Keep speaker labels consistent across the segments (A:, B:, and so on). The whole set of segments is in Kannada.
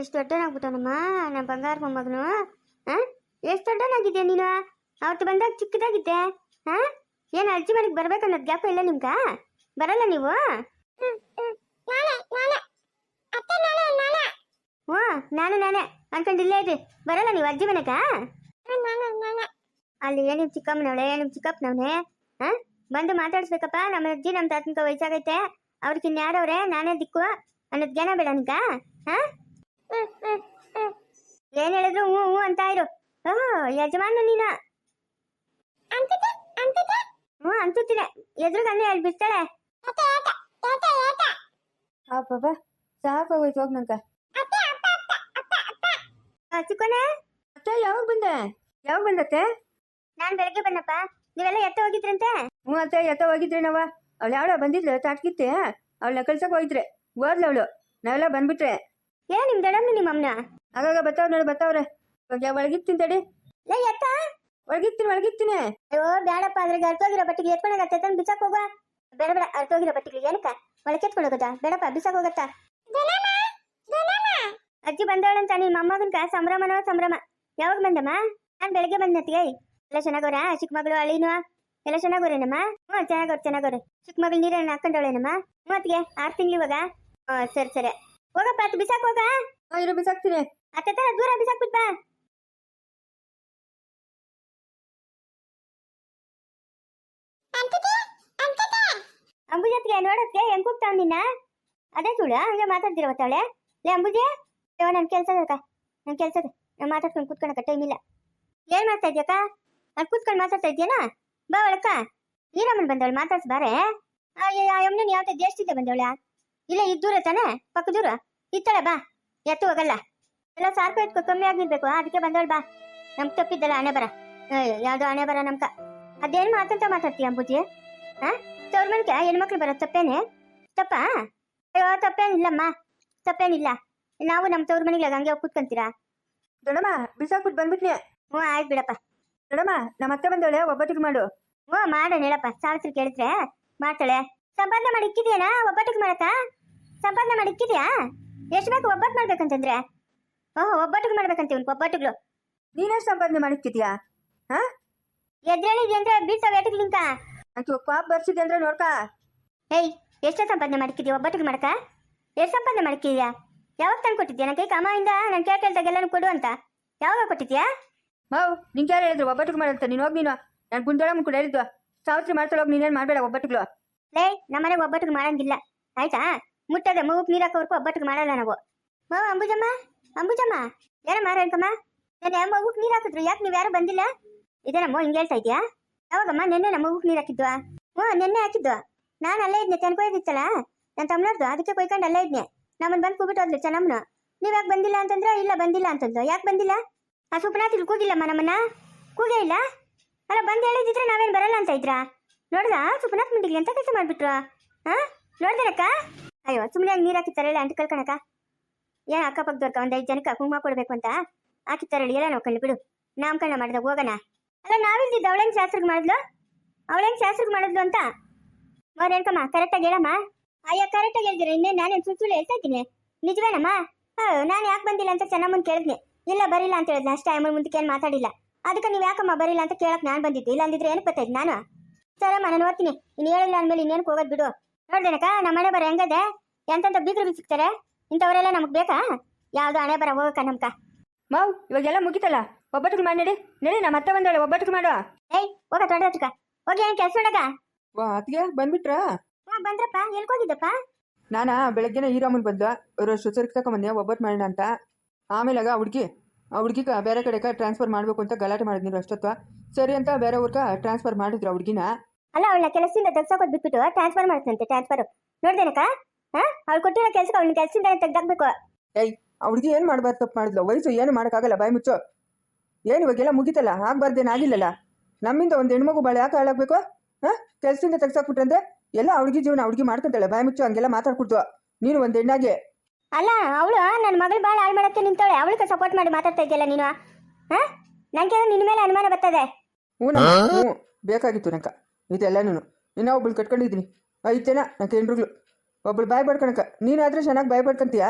A: ಎಷ್ಟು ದೊಡ್ಡನಾಗ್ಬಿಟ್ಟವನಮ್ಮ? ನಮ್ಮ ಬಂಗಾರ ಮೊಮ್ಮಗನು ಹಾಂ ಎಷ್ಟು ದೊಡ್ಡನಾಗಿದ್ದೆ ನೀನು? ಅವತ್ತು ಬಂದಾಗ ಚಿಕ್ಕದಾಗಿದ್ದೆ ಹಾಂ ಏನು ಅಜ್ಜಿ ಮನೆಗೆ ಬರ್ಬೇಕನ್ನೋದು ಗ್ಯಾಪ ಇಲ್ಲ ನಿಮ್ಗ? ಬರಲ್ಲ ನೀವು? ಹ್ಞೂ, ನಾನು ನಾನೇ. ಅನ್ಕೊಂಡಿಲ್ಲೇ ಇದ್ರಿ. ಬರಲ್ಲ ನೀವು ಅಜ್ಜಿ ಮನೆಗ? ಅಲ್ಲಿ ಏನು ನಿಮ್ಮ ಚಿಕ್ಕಮ್ಮನವಳೆ ನಿಮ್ಮ ಚಿಕ್ಕಪ್ಪನವನೇ ಹಾಂ ಬಂದು ಮಾತಾಡಿಸ್ಬೇಕಪ್ಪ. ನಮ್ಮ ಅಜ್ಜಿ ನಮ್ಮ ತಾತನಕ ವಯಸ್ಸಾಗೈತೆ. ಅವ್ರಿಗೆ ಇನ್ಯಾರವ್ರೆ ನಾನೇ ದಿಕ್ಕು. ಅನ್ನೋದು ಜ್ಞಾನ ಬೇಡ ನಿಂಗ ಹಾ? ಏನ್ ಹೇಳಿದ್ರು ಹ್ಞೂ ಹ್ಞೂ ಅಂತ ಇರು. ಓಹೋ ಯಜಮಾನ ನೀನ. ಹ್ಞೂ ಅಂತೀನಿ ಎದುರುಗಂದ್ರೆ ಹೇಳಿ ಬಿಡ್ತಾಳೆ
B: ಅಬ್ಬಬ್ಬ ಸಾಕಾಗೋಯ್ತು ಹೋಗ್ ನಂಕ
A: ಚಿಕ್ಕೋನೆ?
B: ಅತ್ತೆ ಯಾವಾಗ ಬಂದೆ? ಯಾವಾಗ ಬಂದತ್ತೆ?
A: ನಾನ್ ಬೆಳಗ್ಗೆ ಬಂದಪ್ಪ. ನೀವೆಲ್ಲ ಎತ್ತ ಹೋಗಿದ್ರಂತೆ?
B: ಹ್ಞೂ ಅತ್ತೆ ಎತ್ತ ಹೋಗಿದ್ರಿ ನಾವ. ಅವಳು ಯಾವಳ ಬಂದಿದ್ಲು ತಾಟ್ಕಿತ್ತೆ ಅವಳನ್ನ ಕಳ್ಸಕ್ ಹೋಯ್ತ್ರೆ ಓದ್ಲ ಅವಳು. ನಾವೆಲ್ಲ ಬಂದ್ಬಿಟ್ರೆ.
A: ಏ ನಿಮ್ ದೊಡ್ಡಮ್ಮ ನಿಮ್ಮ ಅಮ್ಮನ?
B: ಆಗಾಗ ಬರ್ತಾವ್ ನೋಡಿ ಬರ್ತಾವ್ರೆ ಇವಾಗ ಒಳಗಿತ್ತೀನಿ ತಡಿ.
A: ಲೇ ಎತ್ತ?
B: ಒಳಗಿತ್ತೀನಿ ಒಳಗಿತ್ತೀನಿ.
A: ಅಯ್ಯೋ ಬೇಡಪ್ಪ ಅದ್ರಾಗ ಅರ್ಥೋಗಿರೋ ಬಟ್ಟಿಗೆ ಎತ್ಕೊಂಡಾಗ ತಂದು ಬಿಸಾಕ್ ಹೋಗ ಬೇಡ ಬೇಡ ಅರ್ಥೋಗಿರೋ ಬಟ್ಟಿಗೆ ಏನಕ್ಕ? ಒಳಗೆ ಎತ್ಕೊಂಡು ಹೋಗದ? ಬೇಡಪ್ಪ ಬಿಸಾಕ್ ಹೋಗತ್ತ? ಅಜ್ಜಿ ಬಂದವಳಂತ ನಿಮ್ಮ ಅಮ್ಮಗನ್ಕ ಸಂಭ್ರಮನೋ ಸಂಭ್ರಮ? ಯಾವಾಗ ಬಂದಮ್ಮ? ನಾನು ಬೆಳಗ್ಗೆ ಬಂದತ್ತಿಗೆ ಎಲ್ಲ ಚೆನ್ನಾಗವ್ರ ಚಿಕ್ಕ ಮಗಳು ಅಳಿನೂ ಎಲ್ಲ ಚೆನ್ನಾಗೋರೇನಮ್ಮ ಹ್ಞೂ ಚೆನ್ನಾಗವ್ರ ಚೆನ್ನಾಗವ್ರೆ ಚಿಕ್ಕ ಮಗಳು ನೀರನ್ನ ಹಾಕೊಂಡವಳೇನಮ್ಮ ಮತ್ಗೆ ಆರು ತಿಂಗಳು ಇವಾಗ? ಹ್ಞೂ ಸರಿ ಸರಿ. ಹೋಗಪ್ಪ ಅತ್ ಬಿಸಾಕ್ ಹೋಗ?
B: ಹಾ ಇರೋ ಬಿಸಾಕ್ತೀನಿ.
A: ಅತ್ತೆ ತರ ದೂರ ಬಿಸಾಕ್ಬಿಟ್ ಬಾ. ಅಂಬುಜತ್ಗೆ ನೋಡತ್ಗೆ ಹೆಂಗ್ ಕೂಗ್ತಾವ್ ನಿನ್ನ? ಅದೇ ಸುಳ್ಳ ಹಂಗೆ ಮಾತಾಡ್ತಿರವತ್ತಾಳೆ ಲೇ ಅಂಬುಜೆ. ಅಯ್ಯೋ ನನ್ ಕೆಲ್ಸದ ಅದಕ್ಕ ನನ್ ಕೆಲ್ಸದ. ಅದ ನಾನು ಮಾತಾಡ್ಕೊಂಡು ಕೂತ್ಕೊಳಕ ಟೈಮ್ ಇಲ್ಲ. ಏನ್ ಮಾಡ್ತಾ ಇದ್ಯಕ್ಕ? ನಾನು ಕೂತ್ಕೊಂಡು ಮಾತಾಡ್ತಾ ಇದ್ಯಾನ? ಬಾ ಒಳಕ ನೀರಮ್ಮನ್ ಬಂದವಳು ಮಾತಾಡ್ಸ್ ಬಾರೆ ಅಮ್ಮನ ಯಾವ ದೇಶದಿಂದ ಬಂದವಳ? ಇಲ್ಲ ಇದ್ ದೂರ ತಾನೆ? ಪಕ್ಕ ದೂರ? ಇತ್ತಳೆ ಬಾ. ಎತ್ತು ಹೋಗಲ್ಲ. ಎಲ್ಲ ಸಾರ್ಪ ಇಟ್ಕೊ ಕಮ್ಮಿ ಆಗಿರ್ಬೇಕು. ಅದಕ್ಕೆ ಬಂದವಳ ಬಾ. ನಮ್ಗೆ ತಪ್ಪಿದ್ದಲ್ಲ ಹಣೆ ಬರ. ಯಾವ್ದೋ ಹಣೆ ಬರ ನಮ್ಕ. ಅದೇನು ಮಾತಂತ ಮಾತಾಡ್ತೀಯ ಅಂಬುಜಿ? ಹಾ ತವ್ರ ಮನ್ಕ ಹೆಣ್ಮಕ್ಳು ಬರ ತಪ್ಪೇನೆ? ತಪ್ಪ? ಅಯ್ಯೋ ತಪ್ಪೇನಿಲ್ಲಮ್ಮ ತಪ್ಪೇನಿಲ್ಲ ನಾವು ನಮ್ಮ ತವ್ರ ಮನೆಗೆ ಹಂಗೆ ಹೋಗಿ ಕೂತ್ಕೊಂತೀರಾ?
B: ದೊಡಮ್ಮ ಬಿಸಾಕ್ಬಿಟ್ಟು ಬಂದ್ಬಿಟ್ನಿ.
A: ಹ್ಞೂ ಆಯ್ತು ಬಿಡಪ್ಪ.
B: ದೊಡಮ್ಮ ನಮ್ಮ ಅತ್ತೆ ಬಂದವಳೆ ಒಬ್ಬಟ್ಟಿಗೆ ಮಾಡು.
A: ಓ ಮಾಡೋಣ ಹೇಳಪ್ಪ ಸಾವಿತ್ರಿ ಕೇಳಿದ್ರೆ ಮಾಡ್ತಾಳೆ. ಸಂಪಾದನೆ ಮಾಡಿ ಇಕ್ಕಿದ್ಯಾನಾ ಒಬ್ಬಟ್ಟಿಗೆ ಮಾಡಕ್ಕ ಸಂಪಾದನೆ ಮಾಡಿ ಇಕ್ಕಿದ್ಯಾ? ಎಷ್ಟು ಬೇಕು ಒಬ್ಬಟ್ಟು ಮಾಡ್ಬೇಕಂತಂದ್ರೆ? ಓಹೋ ಒಬ್ಬಟ್ಟಿಗೆ ಮಾಡ್ಬೇಕಂತೀವಿ ಒಬ್ಬಟ್ಟುಗಳು
B: ನೀನೇ ಸಂಪಾದನೆ ಮಾಡಿಕ್ಕಿದ್ಯಾ ಹಾ?
A: ಎದ್ರಳಿದ್ಯ ಅಂದ್ರೆ ಬೀಳ್ತಾವೆ ವೇಟಗ್ಲಿಂಕ
B: ಆಕೆ ಪಾಪ ಬರ್ಸಿದೆ ಅಂದ್ರೆ ನೋಡ್ಕ.
A: ಏಯ್ ಎಷ್ಟು ಸಂಪಾದನೆ ಮಾಡಿಕ್ಕಿದ್ಯಾ ಒಬ್ಬಟ್ಟಿಗೆ ಮಾಡಕ ಎಷ್ಟು ಸಂಪಾದನೆ ಮಾಡಿಕ್ಕಿದ್ಯಾ ಯಾವಾಗ ತಂದು ಕೊಟ್ಟಿದ್ಯಾ ನನ್ನ ಕೈ ಕಮಾಯಿಂದ ನಾನು ಕೇಳ್ತಾಗೆಲ್ಲನೂ ಕೊಡು ಅಂತ. ಯಾವಾಗ ಕೊಟ್ಟಿದ್ಯಾ?
B: ಮಾವು ನಿಂಗೆ ಹೇಳಿದ್ರು ಒಬ್ಬಟ್ಟಿಗೆ ಮಾಡಂತ ನೀನು ಹೋಗಿ ನೀನು. ನಾನು ಗುಂಡೋಳ ಕೂಡ ಹೇಳಿದ್ವು ಸಾವಿತ್ರಿ ಮಾಡ್ತಾಳೋಗಿ ನೀನೇನು ಮಾಡಬೇಡ ಒಬ್ಬಟ್ಟಿಗಳು.
A: ಲೇ ನಮ್ಮನೆಗೆ ಒಬ್ಬಟ್ಟಿಗೆ ಮಾಡಂಗಿಲ್ಲ. ಆಯ್ತಾ? ಮುಟ್ಟದೆ, ಮಗು ನೀರು ಹಾಕೋರ್ಕು ಒಬ್ಬಟ್ಟಿಗೆ ಮಾಡಲ್ಲ ನಾವು. ಮಾವ ಅಂಬುಜಮ್ಮ ಅಂಬುಜಮ್ಮ. ಯಾರ ಮಾರೇನ್ಕಮ್ಮ ನೆನ್ನೆ ಮಗುಕ್ ನೀರು ಹಾಕಿದ್ರು. ಯಾಕೆ ನೀವು ಯಾರು ಬಂದಿಲ್ಲ? ಇದೇನಮ್ಮ ಹಿಂಗೆ ಹೇಳ್ತಾ ಇದೆಯಾ? ಯಾವಾಗಮ್ಮ ನೆನ್ನೆ ನಮ್ಮ ಮಗುಕ್ ನೀರು ಹಾಕಿದ್ವಾ? ಹ್ಞೂ ನೆನ್ನೆ ಹಾಕಿದ್ವಾ? ನಾನು ಅಲ್ಲೇ ಇದ್ನೆ ತೆನ್ಕೊಯ್ದಿತ್ತಲ್ಲ ನನ್ನ ತಮ್ಮನವ್ರದ್ದು ಅದಕ್ಕೆ ಕೊಯ್ಕೊಂಡು ಅಲ್ಲೇ ಇದ್ನೆ. ನಮ್ಮನ್ನು ಬಂದು ಕೂಬಿಟ್ಟು ಹೋದ್ಲು ಚೆನ್ನಮ್ಮನ. ನೀವು ಯಾಕೆ ಬಂದಿಲ್ಲ ಅಂತಂದ್ರೆ, ಇಲ್ಲ ಬಂದಿಲ್ಲ ಅಂತಂದ್ರು ಯಾಕೆ ಬಂದಿಲ್ಲ? ಆ ಸುಪ್ನಾತಿಲ್ ಕೂಗಿಲ್ಲಮ್ಮ ನಮ್ಮನ್ನ? ಕೂಗೇ ಇಲ್ಲ? ಅಲ್ಲ, ಬಂದು ಹೇಳಿದಿದ್ರೆ ನಾವೇನು ಬರಲ್ಲ ಅಂತ ಇದ್ರಾ? ನೋಡ್ದ? ಸುಪ್ನಾಥ್ ಮುಂಡಿಗೆ ಅಂತ ಕೆಲಸ ಮಾಡ್ಬಿಟ್ರು? ಹಾ ನೋಡ್ದೇನಕ್ಕ? ಅಯ್ಯೋ ಸುಮ್ಮನೆ ನೀರು ಹಾಕಿತ್ತಾರಲ್ಲ ಅಂತ ಕಳ್ಕಣಕ್ಕ ಏನ್ ಅಕ್ಕಪಕ್ಕದವ್ರಕ್ಕ ಒಂದ್ ಐದು ಜನಕ್ಕೆ ಕುಂಕುಮ ಕೊಡ್ಬೇಕು ಅಂತ? ಹಾಕಿತ್ತಾರಲ್ಲ ಎಲ್ಲ ನಾವು ಕಂಡು ಬಿಡು ನಾಮಕರಣ ಮಾಡಿದಾಗ ಹೋಗೋಣ. ಅಲ್ಲ, ನಾವಿಲ್ದಿದ್ದು ಅವಳೇನ್ ಶಾಸ್ತ್ರಕ್ಕೆ ಮಾಡಿದ್ಲು? ಅವಳೇನ್ ಶಾಸ್ತ್ರಕ್ಕೆ ಮಾಡಿದ್ಲು ಅಂತ? ಅವ್ರು ಹೇಳ್ಕಮ್ಮ ಕರೆಕ್ಟಾಗಿ ಹೇಳಮ್ಮ. ಅಯ್ಯ ಕರೆಕ್ಟಾಗಿ ಹೇಳ್ದಿರ? ಇನ್ನೇ ನಾನೇನು ಸುಳ್ಳು ಹೇಳ್ತಾ ಇದ್ದೀನಿ? ನಿಜವೇನಮ್ಮ? ಹಾ ನಾನು ಯಾಕೆ ಬಂದಿಲ್ಲ ಅಂತ ಚೆನ್ನಮ್ಮನ್ ಕೇಳಿದ್ನಿ. ಇಲ್ಲ ಬರಿಲ್ಲ ಅಂತ ಹೇಳಿದ್ನ ಅಷ್ಟೇ ಅಮ್ಮ ಮುಂದಕ್ಕೆ ಏನು ಮಾತಾಡಿಲ್ಲ. ಅದಕ್ಕೆ ನೀವು ಯಾಕಮ್ಮ ಬರಿಲ್ಲ ಅಂತ ಕೇಳಕ್ಕೆ ನಾನು ಬಂದಿದ್ದೆ. ಇಲ್ಲ ಅಂದಿದ್ರೆ ಏನಕ್ಕೆ ನಾನು? ಸರಮ್ಮ ನಾನು ಓದ್ತೀನಿ. ಇನ್ನು ಹೇಳಿಲ್ಲ ಅಂದಮೇಲೆ ಇನ್ನೇನು ಹೋಗೋದು ಬಿಡು. ನೋಡ್ದೇನಕ್ಕ ನಮ್ಮ ಮನೆ ಬರ ಹೆಂಗದೆ? ಎಂತಂತ ಬೀಗರು ಸಿಗ್ತಾರೆ ಇಂಥವರೆಲ್ಲ ನಮಗೆ ಬೇಕಾ? ಯಾವುದು ಹಣೆ ಬರ ಹೋಗಕ್ಕ ನಮ್ಕ?
B: ಮೌ ಇವಾಗೆಲ್ಲ ಮುಗಿತಲ್ಲ? ಒಬ್ಬಟ್ಟಿಗೆ ಮಾಡಿ ನಡಿ. ನಡಿ ನಮ್ಮ ಅತ್ತೆ ಬಂದಳೆ ಒಬ್ಬಟ್ಟಿಗೆ ಮಾಡು
A: ಏಯ್ ಹೋಗ ತೊಡೆ ಹತ್ರಕ ಹೋಗಿ ಏನು ಕೆಲಸ ನೋಡಕ
C: ವಾ ಅತ್ತಿಗೆ ಬಂದ್ಬಿಟ್ರಾ?
A: ಹಾ ಬಂದ್ರಪ್ಪ. ಎಲ್ಕೋಗಿದ್ದಪ್ಪ
C: ನಾನಾ ಬೆಳಗ್ಗೆನೇ ಈರಾಮನ್ ಬಂದ್ಲು. ಅವರು ಸರಿಗೆ ತಗೊಂಬಂದೆ ಒಬ್ಬಟ್ಟು ಮಾಡೋಣ ಅಂತ. ಆಮೇಲಾಗ ಹುಡುಗಿ ಆ ಹುಡುಗಿ ಬೇರೆ ಕಡೆಗೆ ಟ್ರಾನ್ಸ್ಫರ್ ಮಾಡಬೇಕು ಅಂತ ಗಲಾಟೆ ಮಾಡಿದ್ನಿ ಅಷ್ಟೊತ್ತ. ಸರಿ ಅಂತ ಬೇರೆ ಊರ್ಗ ಟ್ರಾನ್ಸ್ಫರ್ ಮಾಡಿದ್ರು ಆ ಹುಡುಗಿನ.
A: ಅಲ್ಲ ಇಲ್ಲ ಕೆಲಸದಿಂದ ಕೊಟ್ಟು ಬಿಟ್ಬಿಟ್ಟು ಟ್ರಾನ್ಸ್ಫರ್ ಮಾಡ್ತಂತೆ ಟ್ರಾನ್ಸ್ಫರ್ ನೋಡ್ದೇನಕ್ಕ? ಹಾ? ಅವ್ಳು ಕೊಟ್ಟಿರೋ ಕೆಲಸಕ್ಕೆ ಅವ್ನ ಕೆಲಸದಿಂದ ತೆಗ್ದಾಕ್ಬೇಕು.
C: ಏಯ್ ಆ ಹುಡುಗಿ ಏನು ಮಾಡಬಾರ್ದು ತಪ್ಪು ಮಾಡಿದ್ಲು? ವಯಸ್ಸು ಏನು ಮಾಡೋಕ್ಕಾಗಲ್ಲ ಬಾಯಿ ಮುಚ್ಚು. ಏನು ಇವಾಗೆಲ್ಲ ಮುಗಿತಲ್ಲ ಆಗ್ಬಾರ್ದೇನಾಗಿಲ್ಲಲ್ಲ? ನಮ್ಮಿಂದ ಒಂದು ಹೆಣ್ಮಗು ಬಾಳೆ ಯಾಕೆ ಹಾಳಾಗಬೇಕು? ಹಾಂ? ಕೆಲಸದಿಂದ ತೆಗ್ಸಾಕ್ಬಿಟ್ರಂದ್ರೆ ಎಲ್ಲ ಅವ್ಳಿಗೆ ಹುಡುಗಿ ಜೀವನ ಹುಡುಗಿ ಮಾಡ್ಕೊಂತಾಳೆ ಬಾಯಿ ಮುಚ್ಚು ಹಂಗೆಲ್ಲ ಮಾತಾಡ್ಕೊಡ್ತು ನೀನು ಒಂದು ಹೆಣ್ಣಾಗೆ.
A: ಅಲ್ಲ ಅವಳು ನನ್ನ ಮಗಳು ಭಾಳ ಹಾಳು ಮಾಡಕ್ಕೆ ನಿಂತವಳೆ. ಅವಳಿಗೆ ಸಪೋರ್ಟ್ ಮಾಡಿ ಮಾತಾಡ್ತಾ ಇದೆಯಲ್ಲ ನೀನು? ಹಾ? ನಂಗೆ ನಿನ್ನ ಮೇಲೆ ಅನುಮಾನ ಬರ್ತದೆ.
C: ಹ್ಞೂ ಬೇಕಾಗಿತ್ತು ನಂಕ ಇದೆಲ್ಲನೂ ಇನ್ನೂ ಒಬ್ಳು ಕಟ್ಕೊಂಡಿದ್ದೀನಿ. ಐದು ಜನ ನನ್ನ ಹೆಂಡ್ರುಗಳು ಒಬ್ಳು ಬಾಯ್ ಪಡ್ಕೊಳಕ ನೀನಾದರೆ ಚೆನ್ನಾಗಿ ಬಾಯ್ ಪಡ್ಕೊಂತೀಯಾ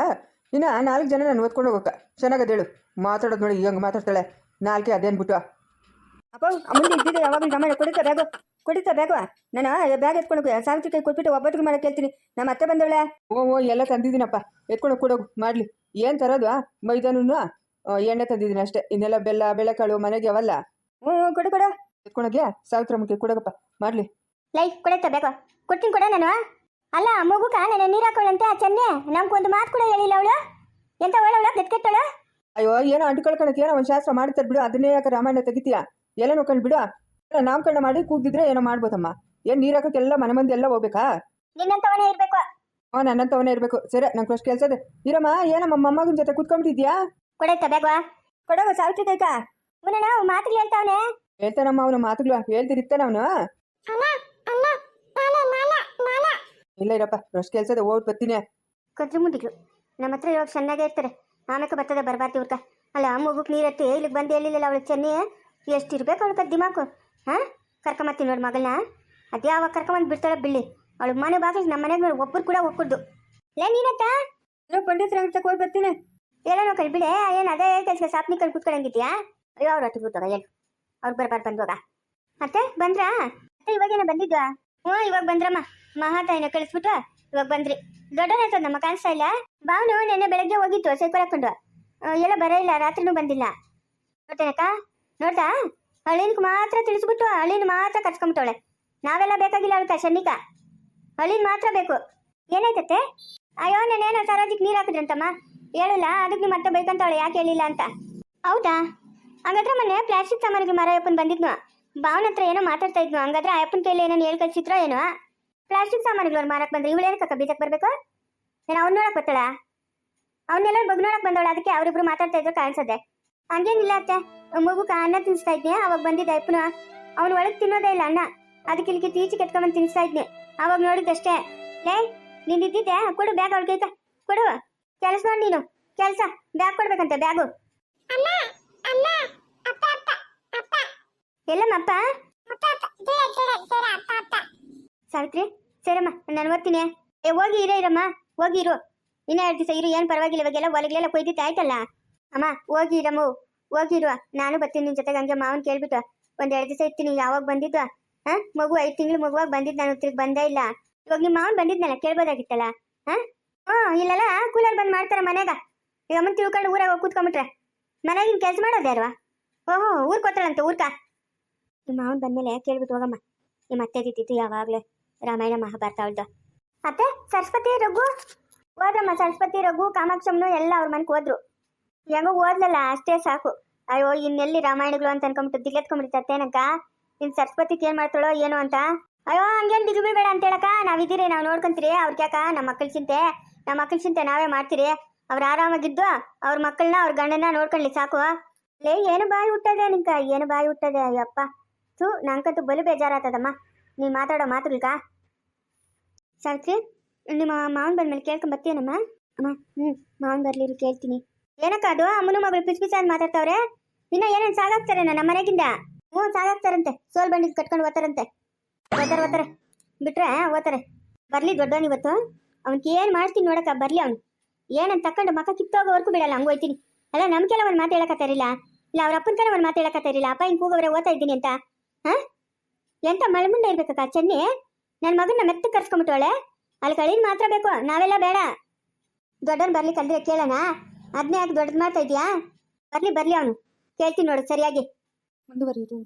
C: ಇನ್ನು ನಾಲ್ಕು ಜನ ನಾನು ಓದ್ಕೊಂಡು ಹೋಗಕ್ಕ ಚೆನ್ನಾಗದು ಹೇಳು ಮಾತಾಡೋದು ನೋಡಿ ಹಂಗೆ ಮಾತಾಡ್ತಾಳೆ. ನಾಲ್ಕೆ ಅದೇನ್ಬಿಟ್ಟು.
B: ಅಪ್ಪ ಅಮ್ಮ ಇದ್ದಿದ್ದೆ ಯಾವಾಗಲೂ ಗಮನ ಬ್ಯಾಗು ಕುಡಿತಾ ಬ್ಯಾಗು ನಾನು ಬ್ಯಾಗ್ ಎತ್ಕೊಂಡು ಸಾವಿತ್ರಿಕೆ ಕೊಟ್ಬಿಟ್ಟು ಒಬ್ಬಟ್ಟಿಗೆ ಮಾಡಕ್ಕೆ ಹೇಳ್ತೀನಿ. ನಮ್ಮ ಅತ್ತೆ ಬಂದವಳೆ.
C: ಓ ಓ ಎಲ್ಲ ತಂದಿದ್ದೀನಪ್ಪ. ಎತ್ಕೊಂಡು ಕೊಡೋಗು ಮಾಡಲಿ. ಏನು ತರೋದು ಮೈದಾನು ಎಣ್ಣೆ ತಂದಿದ್ದೀನಿ ಅಷ್ಟೇ. ಇನ್ನೆಲ್ಲ ಬೆಲ್ಲ ಬೆಳೆಕಾಳು ಮನೆಗೆ ಅವಲ್ಲ.
B: ಹ್ಞೂ ಕೊಡು ಕೊಡು.
C: ಎತ್ಕೊಂಡೋಗ್ಯಾ ಮುಖ್ಯ ಕೊಡೋಗಪ್ಪ. ಮಾಡಲಿ.
A: ಲೈ ಕೊಡತ್ತ ಬೇಕು ಕೊಡ್ತೀನಿ ಕೊಡ ನಾನು ಅಲ್ಲ ಮಗುಕ ನಾನು ನೀರು ಹಾಕೊಳ್ಳಂತೆ ಆ ಚೆನ್ನೆ. ನಮ್ಗೊಂದು ಮಾತು ಕೂಡ ಹೇಳಿಲ್ಲ ಅವಳು. ಎಂತ ಒಳ್ಳವಳ ಕೆಟ್ಟವಳು.
C: ಅಯ್ಯೋ ಏನೋ ಅಂಟ್ಕೊಳ್ಕೊಳಕ್ಕೆ ಏನೋ ಒಂದು ಶಾಸ್ತ್ರ ಮಾಡ್ತಾರೆ ಬಿಡು. ಅದನ್ನೇ ಯಾಕೆ ರಾಮಾಯಣ ತೆಗಿತೀಯಾ? ಎಲ್ಲ ನೋಡ್ಕೊಂಡು ಬಿಡು ನಾಮಕರಣ ಮಾಡಿ ಕೂಗಿದ್ರೆ ಏನೋ ಮಾಡ್ಬೋದಮ್ಮ. ಏನು ನೀರು ಹಾಕೋಕ್ಕೆಲ್ಲ ಮನೆ ಮಂದಿ ಎಲ್ಲ ಹೋಗ್ಬೇಕಾ?
A: ನಿನ್ನಂತವನೇ ಇರ್ಬೇಕು.
C: ಹ್ಞೂ ನನ್ನಂತವನೇ ಇರಬೇಕು. ಸರಿ ನಂಗೆ ಅಷ್ಟು ಕೆಲಸ ಇದೆ. ಇರಮ್ಮ ಏನಮ್ಮ ಮೊಮ್ಮಗನ ಜೊತೆ ಕೂತ್ಕೊಂಡ್ಬಿಟ್ಟಿದ್ಯಾ?
A: ಕೊಡತ್ತ ಬೇಗವಾ
B: ಕೊಡವ ಸಾವಿತ್ರಿ ಕೈಕ
A: ಮುನ್ನ ಮಾತುಗಳು ಹೇಳ್ತಾವನೆ.
C: ಹೇಳ್ತಾನಮ್ಮ ಅವನ ಮಾತುಗಳು ಹೇಳ್ತಿರ್ತಾನ ಅವನು. ಇಲ್ಲ ಇರಪ್ಪ ಅಷ್ಟು ಕೆಲಸ ಇದೆ ಓಡ್ ಬರ್ತೀನಿ.
A: ಕದ್ರು ಮುಂದಿಗ್ರು ನಮ್ಮ ಹತ್ರ ಇವಾಗ ಚೆನ್ನಾಗೇ ಇರ್ತಾರೆ. ಆಮೇಲೆ ಬರ್ತದೆ ಬರಬಾರ್ದು ಇವ್ರಕ ಅಲ್ಲ ಮಗುಕ್ ನೀರತ್ತಿ ಇಲ್ಲಿಗೆ ಬಂದು ಹೇಳಿಲ್ಲ ಅವಳು ಚೆನ್ನಿ? ಎಷ್ಟು ಇರ್ಬೇಕು ಅವಳು ದಿಮಾಕು. ಹಾಂ? ಕರ್ಕೊಂಬತ್ತೀನಿ ನೋಡಿ ಮಗಳನ್ನ ಅದು ಯಾವಾಗ ಕರ್ಕೊಂಬಂದು ಬಿಡ್ತಾಳೆ ಬಿಳ್ಳಿ ಅವಳು ಮನೆ ಬಾಗಿಲು ನಮ್ಮ ಮನೆಗೆ ಮೇಲೆ ಒಬ್ಬರು ಕೂಡ ಒಪ್ಪಿದ್ದು ಲೇ ನೀನತ್ತ?
B: ಏನೋ ಪಂಡಿತರ ಅಂತ ಹೋಗಿ ಬರ್ತೀನಿ
A: ಏನೋ ಕೈ ಬಿಡೆ. ಏನು ಅದೇ ಕೆಲಸ ಸಾಪ್ನಿ ಕಳ್ ಕುತ್ಕೊಳಂಗಿದ್ಯಾ? ಅಯ್ಯೋ ಅವ್ರು ಹತ್ತು ಕೂತಾಗ ಏನು ಅವ್ರು ಬರ್ಬಾರ್ದು ಬಂದ್ವಾಗ. ಮತ್ತೆ ಬಂದ್ರಾ? ಮತ್ತೆ ಇವಾಗೇನೋ ಬಂದಿದ್ವಾ? ಹ್ಞೂ ಇವಾಗ ಬಂದ್ರಮ್ಮ. ಮಹಾತಾಯಿನ ಕಳಿಸ್ಬಿಟ್ಟು ಇವಾಗ ಬಂದ್ರಿ. ದೊಡ್ಡವನಾಯ್ತದ ನಮ್ಮ ಕಾಣಿಸ್ತಾ ಇಲ್ಲ? ಬಾವನು ನೆನ್ನೆ ಬೆಳಗ್ಗೆ ಹೋಗಿತ್ತು ಸೈಕಲ್ ಹಾಕೊಂಡು ಎಲ್ಲ ಬರ ಇಲ್ಲ ರಾತ್ರಿನೂ ಬಂದಿಲ್ಲ. ನೋಡ್ತೇನಕ್ಕ ನೋಡ್ದಾ? ಹಳ್ಳಿನ್ಕ್ ಮಾತ್ರ ತಿಳಿಸ್ಬಿಟ್ಟು ಹಳ್ಳಿನ ಮಾತ್ರ ಕರ್ಸ್ಕೊಂಬಿಟ್ಟವಳೆ. ನಾವೆಲ್ಲ ಬೇಕಾಗಿಲ್ಲ ಅವಳ್ಕ ಶನಿಕ? ಹಳ್ಳಿನ ಮಾತ್ರ ಬೇಕು. ಏನಾಯ್ತತ್ತೆ? ಅಯ್ಯೋ, ನಾನೇನೋ ಸರೋಜಿಗೆ ನೀರು ಹಾಕಿದ್ರಂತಮ್ಮ. ಹೇಳಿಲ್ಲ, ಅದಕ್ಕೆ ನಿಮ್ಮ ಮತ್ತೆ ಬೇಕಂತವಳೆ, ಯಾಕೆ ಹೇಳಿಲ್ಲ ಅಂತ. ಹೌದಾ? ಹಂಗಾದ್ರೆ ಮೊನ್ನೆ ಪ್ಲಾಸ್ಟಿಕ್ ಸಾಮಾನಿಗೆ ಮರ ಅಪ್ಪನ್ ಬಂದಿದ್ನು? ಭಾವನ ಹತ್ರ ಏನೋ ಮಾತಾಡ್ತಾ ಇದ್ನು? ಹಂಗಾದ್ರೆ ಅಯ್ಯಪ್ಪನ ಕೇಳಿ ಕೈಲಿ ಏನೋ ಹೇಳ್ ಕಳ್ಸಿದ್ರೋ ಏನೋ? ಪ್ಲಾಸ್ಟಿಕ್ ಸಾಮಾನುಗಳು ಮಾರಕ್ ಬಂದ್ರೆ ಇವಳು ಏನಕ್ಕ ಬೀಜಕ್ಕೆ ಬರಬೇಕು? ಏನೋ ಅವ್ನು ನೋಡಕ್ ಬರ್ತಾಳ ಅವನ್ನೆಲ್ಲ ಬಗ್ ನೋಡಕ್ ಬಂದವಳ, ಅದಕ್ಕೆ ಅವರಿಬ್ರು ಮಾತಾಡ್ತಾ ಇದ್ರು ಕಾಣಿಸದೆ. ಹಂಗೇನಿಲ್ಲ ಅತ್ತೆ. ಮಗುಕ ಅನ್ನ ತಿನ್ಸ್ತಾ ಇದ್ನೆ ಅವಾಗ ಬಂದಿದ್ದ ಅಪ್ಪನ ಅವ್ನು ಒಳಗ್ ತಿನ್ನೋದೇ ಇಲ್ಲ ಅನ್ನ ಅದಕ್ಕೆ ಇಲ್ಲಿಗೆ ತೀಚಿ ಕೆತ್ಕೊಂಡ್ಬಂದು ತಿನ್ಸ್ತಾ ಇದ್ನೆ. ಅವಾಗ ನೋಡಿದ್ದಷ್ಟೇ ಲೇ ನಿನ್ ಇದ್ದಿದ್ದೆ ಕೊಡು ಬ್ಯಾಗ್ ಅವಳಿಗೆ ಆಯ್ತಾ? ಕೊಡು. ಕೆಲಸ ಮಾಡಿ ನೀನು. ಕೆಲಸ. ಬ್ಯಾಗ್ ಕೊಡ್ಬೇಕಂತೆ ಬ್ಯಾಗು. ಎಲ್ಲಮ್ಮಪ್ಪ ಸಾವಿತ್ರಿ ಸರಮ್ಮ ನಾನು ಓದ್ತೀನಿ ಏ ಹೋಗಿ ಇರೇ ಇರಮ್ಮ. ಹೋಗಿ ಇರು. ಇನ್ನೇ ಎರಡು ದಿವಸ ಇರು ಏನು ಪರವಾಗಿಲ್ಲ ಇವಾಗೆಲ್ಲ ಒಳಗೆಲ್ಲ ಕೊಯ್ದಿತ್ತು ಆಯ್ತಲ್ಲ? ಅಮ್ಮ ಹೋಗಿ ಇರಮ್ಮ. ಹೋಗಿ ಇರುವ ನಾನು ಬರ್ತೀನಿ, ನಿನ್ ಜೊತೆಗೆ ಹಂಗೆ ಮಾವನ್ ಕೇಳ್ಬಿಟ್ಟು. ಒಂದ್ ಎರಡು ದಿವಸ ಇರ್ತೀನಿ, ಯಾವಾಗ ಬಂದಿದ್ದು? ಹಾ? ಮಗು ಐದ್ ತಿಂಗಳು ಮಗುವಾಗ ಬಂದಿದ್ ನಾನು, ತಿರ್ಗಿ ಬಂದೇ ಇಲ್ಲ. ಇವಾಗ ನಿಮ್ಮ ಮಾವನ್ ಬಂದಿದ್ನಲ್ಲ, ಕೇಳ್ಬೋದಾಗಿತ್ತಲ್ಲ? ಹಾ? ಹ್ಮ್ ಇಲ್ಲಲ್ಲ ಕೂಲರ್ ಬಂದ್ ಮಾಡ್ತಾರ ಮನೆಗ. ಈಗ ಅಮ್ಮನ್ ತಿಳ್ಕೊಂಡು ಊರಾಗ ಹೋಗಿ ಕೂತ್ಕೊಂಡ್ಬಿಟ್ರೆ ಮನೆಗಿನ ಕೆಲಸ ಅಲ್ವಾ ಓಹೋ ಊರ್ ಕೊತ್ತಳಂತ ಊರ್ಕ ನಿಮ್ಮ ಮಾವನ್ ಬಂದ್ಮೇಲೆ ಕೇಳ್ಬಿಟ್ಟು ಹೋಗಮ್ಮ. ನಿಮ್ಮ ಅತ್ತೆ ದಿದ್ದಿತ್ತು ಯಾವಾಗಲೇ ರಾಮಾಯಣ ಮಹಾಭಾರತ ಅವಳ್ದು. ಅತ್ತೆ, ಸರಸ್ವತಿ, ರಘು. ಹೋದ್ರಮ್ಮ, ಸರಸ್ವತಿ, ರಘು ಕಾಮಾಕ್ಷಮ್ನು ಎಲ್ಲ ಅವ್ರ ಮನೆಗೆ ಹೋದ್ರು. ಹೆಂಗೋ ಓದ್ಲಲ್ಲ, ಅಷ್ಟೇ ಸಾಕು. ಅಯ್ಯೋ, ಇನ್ನೆಲ್ಲಿ ರಾಮಾಯಣಗಳು ಅಂತ ಅನ್ಕೊಂಬಿಟ್ಟು ದಿಗ್ಗೆತ್ಕೊಂಡ್ಬಿಡ್ತೇನಕ್ಕ ಇನ್ ಸರಸ್ವತಿಗೆ ಏನ್ ಮಾಡ್ತಾಳೋ ಏನೋ ಅಂತ? ಅಯ್ಯೋ, ಹಂಗೇನ್ ದಿಗು ಬೇಡ ಅಂತ ಹೇಳಕ್ಕ? ನಾವಿದ್ದೀರಿ, ನಾವು ನೋಡ್ಕೊಂತೀರಿ. ಅವ್ರ ಕ್ಯಾಕ? ನಮ್ಮ ಮಕ್ಕಳ ಚಿಂತೆ. ನಮ್ಮ ಮಕ್ಕಳ ಚಿಂತೆ ನಾವೇ ಮಾಡ್ತೀರಿ. ಅವ್ರು ಆರಾಮಾಗಿದ್ದು ಅವ್ರ ಮಕ್ಕಳನ್ನ ಅವ್ರ ಗಂಡನ ನೋಡ್ಕೊಳ್ಳಿ, ಸಾಕು. ಲೇ, ಏನು ಬಾಯಿ ಹುಟ್ಟದೆ ನಿಂಕ? ಏನು ಬಾಯಿ ಹುಟ್ಟದೆ? ಅಯ್ಯಪ್ಪ. ಥೂ, ನಂಗಂತೂ ಬಲು ಬೇಜಾರಾತದಮ್ಮ. ನೀ ಮಾತಾಡೋ ಮಾತುಗಳ್ಗ ಸಾವಿತ್ರಿ ನಿಮ್ಮ ಮಾವನ್ ಬಂದ್ಮೇಲೆ ಕೇಳ್ಕೊಂಡ್ ಬರ್ತೀಯನಮ್ಮ ಅಮ್ಮ ಹ್ಞೂ ಮಾವನ್ ಬರ್ಲಿರು ಕೇಳ್ತೀನಿ. ಏನಕ್ಕ ಅದು? ಅಮ್ಮನ ಮಗಳು ಪಿಚ್ ಪಿಚ್ ಅಂತ ಮಾತಾಡ್ತಾವ್ರೆ? ಇನ್ನ ಏನೇನು ಸಾಗಾಗ್ತಾರೆ ನಮ್ಮ ಮನೆಗಿಂದ? ಹ್ಞೂ, ಸಾಗಾಗ್ತಾರಂತೆ. ಸೋಲ್ ಬಂಡಿ ಕಟ್ಕೊಂಡು ಓದ್ತಾರಂತೆ. ಓದ್ತಾರೆ ಓದ್ತಾರೆ. ಬಿಟ್ರೆ, ಓದ್ತಾರೆ. ಬರ್ಲಿ ದೊಡ್ಡವನ್ ಇವತ್ತು. ಅವನ್ಗೆ ಏನು ಮಾಡ್ತೀನಿ ನೋಡಕ್ಕ, ಬರ್ಲಿ ಅವ್ನು. ಏನಂತ ತಕೊಂಡು ಮಕ್ಕ ಕಿತ್ತೋಗೋವರೆಗೂ ಬಿಡಲ್ಲ, ಹಂಗೆ ಹೋಯ್ತೀನಿ. ಅಲ್ಲ, ನಮ್ಗೆಲ್ಲ ಒಂದು ಮಾತು ಹೇಳಕತ್ತಾರಿಲ್ಲ ಇಲ್ಲ, ಅವ್ರ ಅಪ್ಪನ ಒಂದು ಮಾತು ಹೇಳಕತ್ತಾರಿಲ್ಲ ಅಪ್ಪ ಹಿಂಗೆ ಕೂಗೋವ್ರೆ ಓದ್ತಾ ಇದ್ದೀನಿ ಅಂತ. ಹಾ? ಎಂತ ಮಳಮುಂಡ ಇರ್ಬೇಕಕ್ಕ, ಚೆನ್ನಿ? ನನ್ನ ಮಗನ ಮೆತ್ತ ಕರ್ಸ್ಕೊಂಬಿಟ್ಟವಳೆ ಅಲ್ಲಿ ಕಳೀನ್ ಮಾತ್ರ ಬೇಕು. ನಾವೆಲ್ಲ ಬೇಡ. ದೊಡ್ಡವನ್ ಬರ್ಲಿ ಕಲ್ದ್ರೆ ಕೇಳೋಣ. ಅದನ್ನೇ ಯಾಕೆ ದೊಡ್ಡದು ಮಾಡ್ತಾ ಇದೆಯಾ ಬರ್ಲಿ ಬರ್ಲಿ ಅವನು. ಕೇಳ್ತೀನಿ ನೋಡು ಸರಿಯಾಗಿ.
B: ಮುಂದುವರಿಯುವುದು